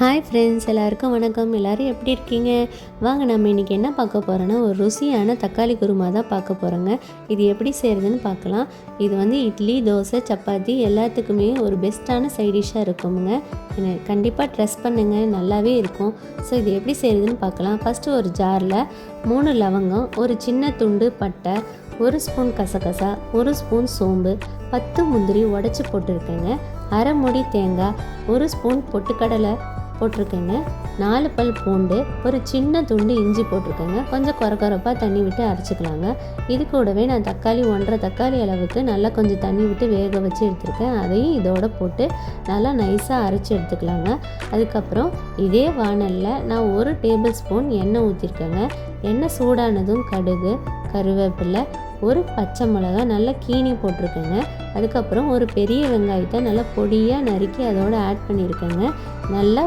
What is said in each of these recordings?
Hi friends எல்லாருக்கும் வணக்கம். எல்லோரும் எப்படி இருக்கீங்க? வாங்க நம்ம இன்றைக்கி என்ன பார்க்க போகிறோன்னா ஒரு ருசியான தக்காளி குருமா தான் பார்க்க போகிறோங்க இது எப்படி செய்கிறதுன்னு பார்க்கலாம். இது வந்து இட்லி தோசை சப்பாத்தி எல்லாத்துக்குமே ஒரு பெஸ்ட்டான சைடிஷாக இருக்குங்க. இருக்குமுங்க கண்டிப்பாக ட்ரெஸ் பண்ணுங்கள் நல்லாவே இருக்கும். ஸோ இது எப்படி செய்கிறதுன்னு பார்க்கலாம். ஃபஸ்ட்டு ஒரு ஜாரில் மூணு லவங்கம் ஒரு சின்ன துண்டு பட்டை ஒரு ஸ்பூன் கசகசா ஒரு ஸ்பூன் சோம்பு பத்து முந்திரி உடச்சி போட்டிருக்கேங்க. அரை முடி தேங்காய் ஒரு ஸ்பூன் பொட்டுக்கடலை போட்டிருக்கேங்க. நாலு பல் பூண்டு ஒரு சின்ன துண்டு இஞ்சி போட்டிருக்கேங்க. கொஞ்சம் குற குறப்பாக தண்ணி விட்டு அரைச்சிக்கலாங்க. இது கூடவே நான் தக்காளி ஒன்றரை தக்காளி அளவுக்கு நல்லா கொஞ்சம் தண்ணி விட்டு வேக வச்சு எடுத்துருக்கேன். அதையும் இதோட போட்டு நல்லா நைஸாக அரைச்சி எடுத்துக்கலாங்க. அதுக்கப்புறம் இதே வானலில் நான் ஒரு டேபிள் ஸ்பூன் எண்ணெய் ஊற்றிருக்கேங்க எண்ணெய் சூடானதும் கடுகு கருவேப்பிலை ஒரு பச்சை மிளகா நல்லா கீனி போட்டிருக்கேங்க. அதுக்கப்புறம் ஒரு பெரிய வெங்காயத்தை நல்லா பொடியாக நறுக்கி அதோடு ஆட் பண்ணியிருக்கேங்க. நல்லா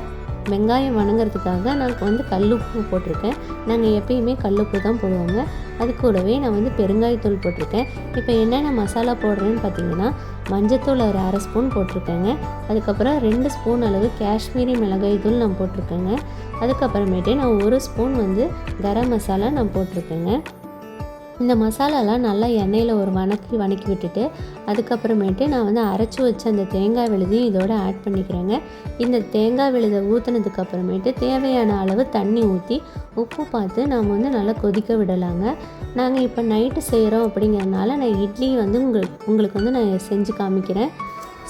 வெங்காயம் வணங்குறதுக்காக நான் வந்து கல்லுப்பு போட்டிருக்கேன். நாங்கள் எப்பயுமே கல்லுப்பு தான் போடுவாங்க. அது கூடவே நான் வந்து பெருங்காயத்தூள் போட்டிருக்கேன். இப்போ என்னென்ன மசாலா போடுறேன்னு பார்த்தீங்கன்னா மஞ்சத்தூள் ஒரு அரை ஸ்பூன் போட்டிருக்கேங்க. அதுக்கப்புறம் ரெண்டு ஸ்பூன் அளவு காஷ்மீரி மிளகாய் தூள் நான் போட்டிருக்கேங்க. அதுக்கப்புறமேட்டு நான் ஒரு ஸ்பூன் வந்து கரம் மசாலா நான் போட்டிருக்கேங்க. இந்த மசாலாலாம் நல்லா எண்ணெயில் ஒரு வணக்கி வணக்கி விட்டுட்டு அதுக்கப்புறமேட்டு நான் வந்து அரைச்சி வச்ச அந்த தேங்காய் விழுதையும் இதோடு ஆட் பண்ணிக்கிறேங்க. இந்த தேங்காய் விழுதை ஊற்றுனதுக்கப்புறமேட்டு தேவையான அளவு தண்ணி ஊற்றி உப்பு பார்த்து நாம் வந்து நல்லா கொதிக்க விடலாங்க. நாங்கள் இப்போ நைட்டு செய்கிறோம் அப்படிங்கிறதுனால நான் இட்லி வந்து உங்களுக்கு உங்களுக்கு வந்து நான் செஞ்சு காமிக்கிறேன்.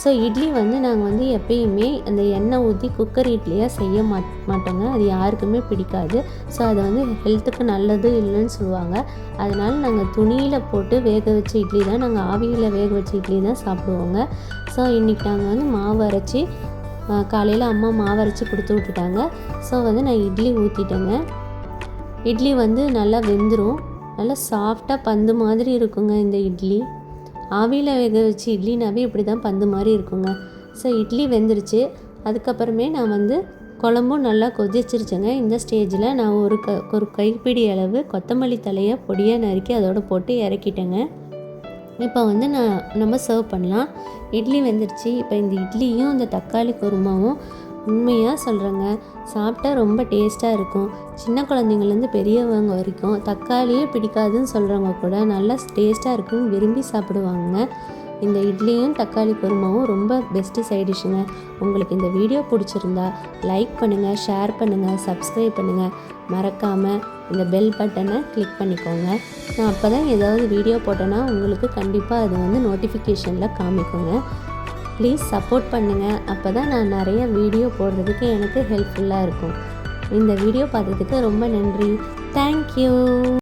ஸோ இட்லி வந்து நாங்கள் வந்து எப்பயுமே அந்த எண்ணெய் ஊற்றி குக்கர் இட்லியாக செய்ய மாட் மாட்டோங்க. அது யாருக்குமே பிடிக்காது. ஸோ அது வந்து ஹெல்த்துக்கு நல்லது இல்லைன்னு சொல்லுவாங்க. அதனால் நாங்கள் துணியில் போட்டு வேக வச்ச இட்லி தான் நாங்கள் ஆவியில் வேக வச்ச இட்லி தான் சாப்பிடுவோங்க. ஸோ இன்றைக்கி நாங்கள் வந்து மாவு அரைச்சி காலையில் அம்மா மாவு அரைச்சி கொடுத்து விட்டுட்டாங்க. ஸோ வந்து நான் இட்லி ஊற்றிட்டேங்க இட்லி வந்து நல்லா வெந்துடும் நல்லா சாஃப்டாக பந்து மாதிரி இருக்குங்க இந்த இட்லி. ஆவியில் வேக வச்சு இட்லினாவே இப்படி தான் பந்து மாதிரி இருக்குங்க. ஸோ இட்லி வெந்துருச்சு. அதுக்கப்புறமே நான் வந்து குழம்பும் நல்லா கொதிச்சிருச்சுங்க. இந்த ஸ்டேஜில் நான் ஒரு க ஒரு கைப்பிடி அளவு கொத்தமல்லி தலையை பொடியாக நறுக்கி அதோடு போட்டு இறக்கிட்டேங்க. இப்போ வந்து நான் நம்ம சர்வ் பண்ணலாம். இட்லி வெந்துருச்சு. இப்போ இந்த இட்லியும் இந்த தக்காளி குருமாவும் உண்மையாக சொல்கிறேங்க சாப்பிட்டா ரொம்ப டேஸ்ட்டாக இருக்கும். சின்ன குழந்தைங்கள்லேருந்து பெரியவங்க வரைக்கும் தக்காளியே பிடிக்காதுன்னு சொல்கிறவங்க கூட நல்லா டேஸ்ட்டாக இருக்குன்னு விரும்பி சாப்பிடுவாங்க. இந்த இட்லியும் தக்காளி குருமாவும் ரொம்ப பெஸ்ட்டு சைட் டிஷ்ஷுங்க உங்களுக்கு இந்த வீடியோ பிடிச்சிருந்தா லைக் பண்ணுங்கள் ஷேர் பண்ணுங்கள் சப்ஸ்கிரைப் பண்ணுங்கள் மறக்காமல் இந்த பெல் பட்டனை கிளிக் பண்ணிக்கோங்க. நான் அப்போ தான் ஏதாவது வீடியோ போட்டேன்னா உங்களுக்கு கண்டிப்பாக அது வந்து நோட்டிஃபிகேஷனில் காமிக்குங்க. ப்ளீஸ் சப்போர்ட் பண்ணுங்கள் அப்போ தான் நான் நிறைய வீடியோ போடுறதுக்கு எனக்கு ஹெல்ப்ஃபுல்லாக இருக்கும். இந்த வீடியோ பார்த்ததுக்கு ரொம்ப நன்றி. தேங்க்யூ